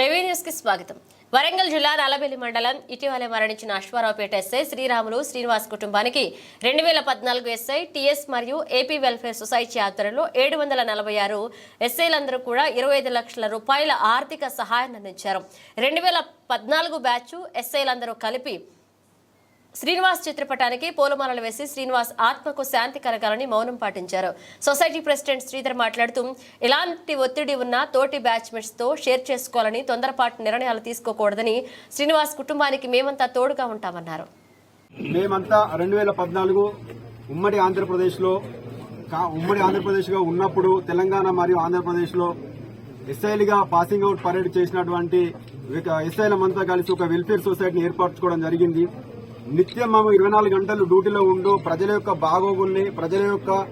రెవెన్యూస్కి స్వాగతం. వరంగల్ జిల్లా నలబెల్లి మండలం ఇటీవలే మరణించిన అశ్వారావుపేట ఎస్ఐ శ్రీరాములు శ్రీనివాస్ కుటుంబానికి రెండు వేల పద్నాలుగు ఎస్ఐ టీఎస్ మరియు ఏపీ వెల్ఫేర్ సొసైటీ ఆధ్వర్యంలో ఏడు వందల నలభై ఆరు ఎస్ఐలందరూ కూడా ఇరవై ఐదు లక్షల రూపాయల ఆర్థిక సహాయాన్ని అందించారు. రెండు వేల పద్నాలుగు బ్యాచ్ ఎస్ఐలందరూ కలిపి శ్రీనివాస్ చిత్రపటానికి పూలమాలలు వేసి శ్రీనివాస్ ఆత్మకు శాంతి కలగాలని మౌనం పాటించారు. సొసైటీ ప్రెసిడెంట్ శ్రీధర్ మాట్లాడుతూ ఎలాంటి ఒత్తిడి ఉన్నా తోటి బ్యాచ్మేట్స్తో షేర్ చేసుకోవాలని తొందరపాటు నిర్ణయాలు తీసుకోకూడదని శ్రీనివాస్ కుటుంబానికి మేమంతా తోడుగా ఉంటామన్నారు. మేమంతా రెండు వేల పద్నాలుగు ఉమ్మడి ఆంధ్రప్రదేశ్లో ఉమ్మడి ఆంధ్రప్రదేశ్గా ఉన్నప్పుడు తెలంగాణ మరియు ఆంధ్రప్రదేశ్లో ఎస్ఐలుగా పాసింగ్ అవుట్ పరేడ్ చేసినటువంటి ఎస్ఐలమంతా కలిసి ఒక వెల్ఫేర్ సొసైటీని ఏర్పరచుకోవడం జరిగింది. నిత్యం మేము ఇరవై నాలుగు గంటలు డ్యూటీలో ఉండు ప్రజల యొక్క బాగోగుల్ని ప్రజల యొక్క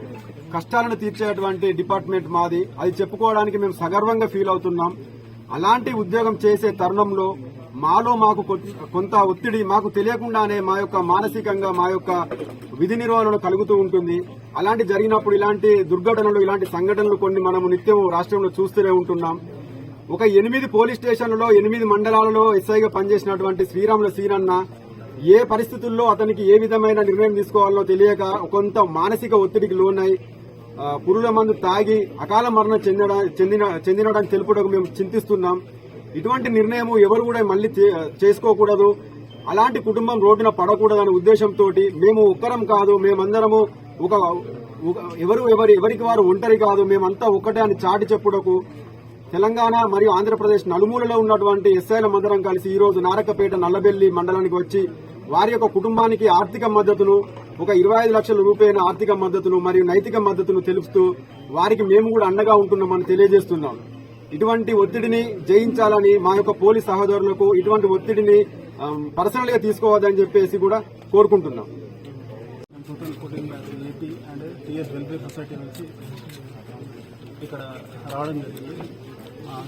కష్టాలను తీర్చేటువంటి డిపార్ట్మెంట్ మాది. అది చెప్పుకోవడానికి మేము సగర్వంగా ఫీల్ అవుతున్నాం. అలాంటి ఉద్యోగం చేసే తరుణంలో మాలో మాకు కొ- కొంత ఒత్తిడి మాకు తెలియకుండానే మా యొక్క మానసికంగా మా యొక్క విధి నిర్వహణ కలుగుతూ ఉంటుంది. అలాంటి జరిగినప్పుడు ఇలాంటి దుర్ఘటనలు ఇలాంటి సంఘటనలు కొన్ని మనము నిత్యం రాష్ట్రంలో చూస్తూనే ఉంటున్నాం. ఒక ఎనిమిది పోలీస్ స్టేషన్లలో ఎనిమిది మండలాలలో ఎస్ఐగా పనిచేసినటువంటి శ్రీరాముల సీనన్న ఏ పరిస్థితుల్లో అతనికి ఏ విధమైన నిర్ణయం తీసుకోవాలో తెలియక కొంత మానసిక ఒత్తిడికి లోనై పురుగుల పురుల మందు తాగి అకాల మరణం చెందడ చెందిన చెందినడానికి తెలుపుటకు మేము చింతిస్తున్నాం. ఇటువంటి నిర్ణయం ఎవరు కూడా మళ్ళీ చే- చేసుకోకూడదు. అలాంటి కుటుంబం రోడ్డున పడకూడదనే ఉద్దేశంతో మేము ఒక్కరం కాదు మేమందరము ఒక ఒక- ఎవరు ఎవరి ఎవరికి వారు ఒంటరి కాదు మేమంతా ఒక్కటే అని చాటి చెప్పుటకు తెలంగాణ మరియు ఆంధ్రప్రదేశ్ నలుమూలలో ఉన్నటువంటి ఎస్ఐల మందరం కలిసి ఈ రోజు నారకపేట నల్లబెల్లి మండలానికి వచ్చి వారి యొక్క కుటుంబానికి ఆర్థిక మద్దతును ఒక ఇరవై ఐదు లక్షల రూపాయల ఆర్థిక మద్దతును మరియు నైతిక మద్దతును తెలుపుతూ వారికి మేము కూడా అండగా ఉంటున్నామని తెలియజేస్తున్నాం. ఇటువంటి ఒత్తిడిని జయించాలని మా యొక్క పోలీస్ సహోదరులకు ఇటువంటి ఒత్తిడిని పర్సనల్గా తీసుకోవద్దని చెప్పేసి కూడా కోరుకుంటున్నాం. ఇక్కడ రావడం జరిగింది.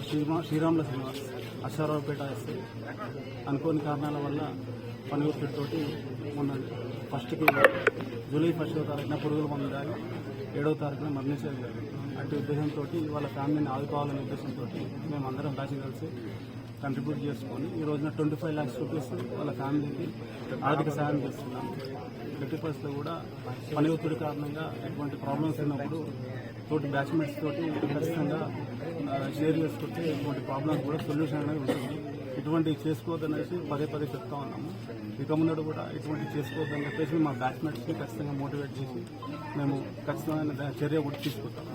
శ్రీరా శ్రీరాముల శ్రీనివాస్ అశ్వారావుపేట ఎస్ఐ అనుకోని కారణాల వల్ల పని ఒత్తిడితోటి మొన్న ఫస్ట్కి జూలై ఫస్టో తారీఖున పురుగుల మందు ఏడవ తారీఖున మరణించడం జరిగింది. అటు ఉద్దేశంతో వాళ్ళ ఫ్యామిలీని ఆదుకోవాలనే ఉద్దేశంతో మేము అందరం కలిసి కలిసి కంట్రిబ్యూట్ చేసుకొని ఈ రోజున ట్వంటీ ఫైవ్ ల్యాక్స్ రూపీస్ వాళ్ళ ఫ్యామిలీకి ఆర్థిక సహాయం చేస్తున్నాం. ఎట్టి ఫస్ట్లో కూడా పని ఒత్తిడి కారణంగా ఎటువంటి ప్రాబ్లమ్స్ అయినప్పుడు తోటి బ్యాచ్మెంట్స్ తోటి ఖచ్చితంగా షేర్ చేసుకుంటే ఎటువంటి ప్రాబ్లమ్స్ కూడా సొల్యూషన్ అనేది ఉంటుంది. ఇటువంటివి చేసుకోవద్దనేసి పదే పదే చెప్తా ఉన్నాము. ఇక ముందు కూడా ఇటువంటివి చేసుకోవద్దని చెప్పేసి మా బ్యాచ్మేట్స్ని ఖచ్చితంగా మోటివేట్ చేసి మేము ఖచ్చితమైన చర్య కూడా తీసుకుంటాము.